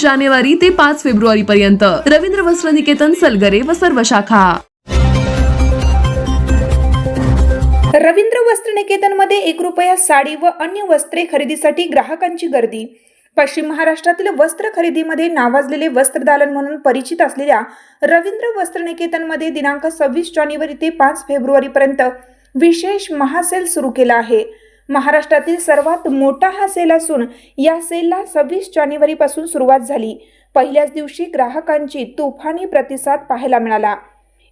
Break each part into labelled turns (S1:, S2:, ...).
S1: जानेवारी ते पाच फेब्रुवारी पर्यंत रवींद्र वस्त्र निकेतन सलगरे व सर्व शाखा.
S2: रवींद्र वस्त्र निकेतनमध्ये एक रुपया साडी व अन्य वस्त्रे खरेदीसाठी ग्राहकांची गर्दी. पश्चिम महाराष्ट्रातील वस्त्र खरेदीमध्ये नावाजलेले वस्त्रदालन म्हणून परिचित असलेल्या रवींद्र वस्त्र निकेतनमध्ये दिनांक सव्वीस जानेवारी ते पाच फेब्रुवारीपर्यंत विशेष महासेल सुरू केला आहे. महाराष्ट्रातील सर्वात मोठा हा सेल असून या सेलला सव्वीस जानेवारीपासून सुरुवात झाली. पहिल्याच दिवशी ग्राहकांची तुफानी प्रतिसाद पाहायला मिळाला.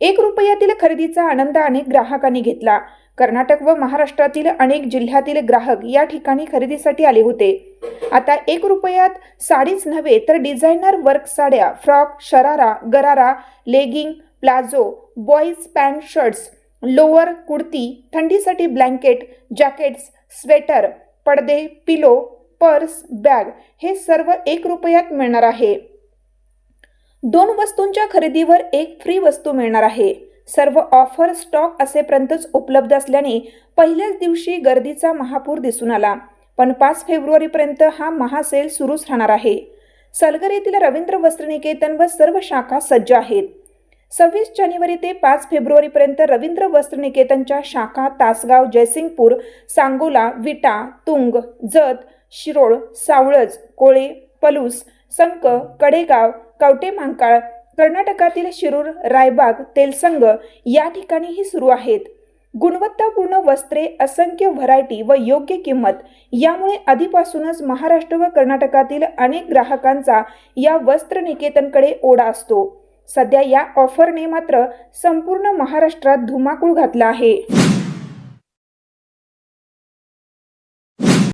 S2: एक रुपयातील खरेदीचा आनंद अनेक ग्राहकांनी घेतला. कर्नाटक व महाराष्ट्रातील अनेक जिल्ह्यातील ग्राहक या ठिकाणी खरेदीसाठी आले होते. आता एक रुपयात साडीच नव्हे तर डिझायनर वर्क साड्या frock sharara gharara legging palazzo boys pant shirts lower kurti थंडीसाठी ब्लँकेट जॅकेट्स स्वेटर पडदे पिलो पर्स बॅग हे सर्व एक रुपयात मिळणार आहे. दोन वस्तूंच्या खरेदीवर एक फ्री वस्तू मिळणार आहे. सर्व ऑफर स्टॉक असेपर्यंतच उपलब्ध असल्याने पहिल्याच दिवशी गर्दीचा महापूर दिसून आला. पण पाच फेब्रुवारीपर्यंत हा महासेल सुरूच राहणार आहे. सलगर येथील रवींद्र वस्त्रनिकेतन व सर्व शाखा सज्ज आहेत. सव्वीस जानेवारी ते पाच फेब्रुवारीपर्यंत रवींद्र वस्त्रनिकेतनच्या शाखा तासगाव जयसिंगपूर सांगोला विटा तुंग जत शिरोळ सावळज कोळे पलूस संक कडेगाव कवटे मांकाळ कर्नाटकातील शिरूर रायबाग तेलसंग या ठिकाणीही सुरू आहेत. गुणवत्तापूर्ण वस्त्रे असंख्य व्हरायटी व योग्य किंमत यामुळे आधीपासूनच महाराष्ट्र व कर्नाटकातील अनेक ग्राहकांचा या वस्त्र निकेतनकडे ओढा असतो. सध्या या ऑफरने मात्र संपूर्ण महाराष्ट्रात धुमाकूळ घातला आहे.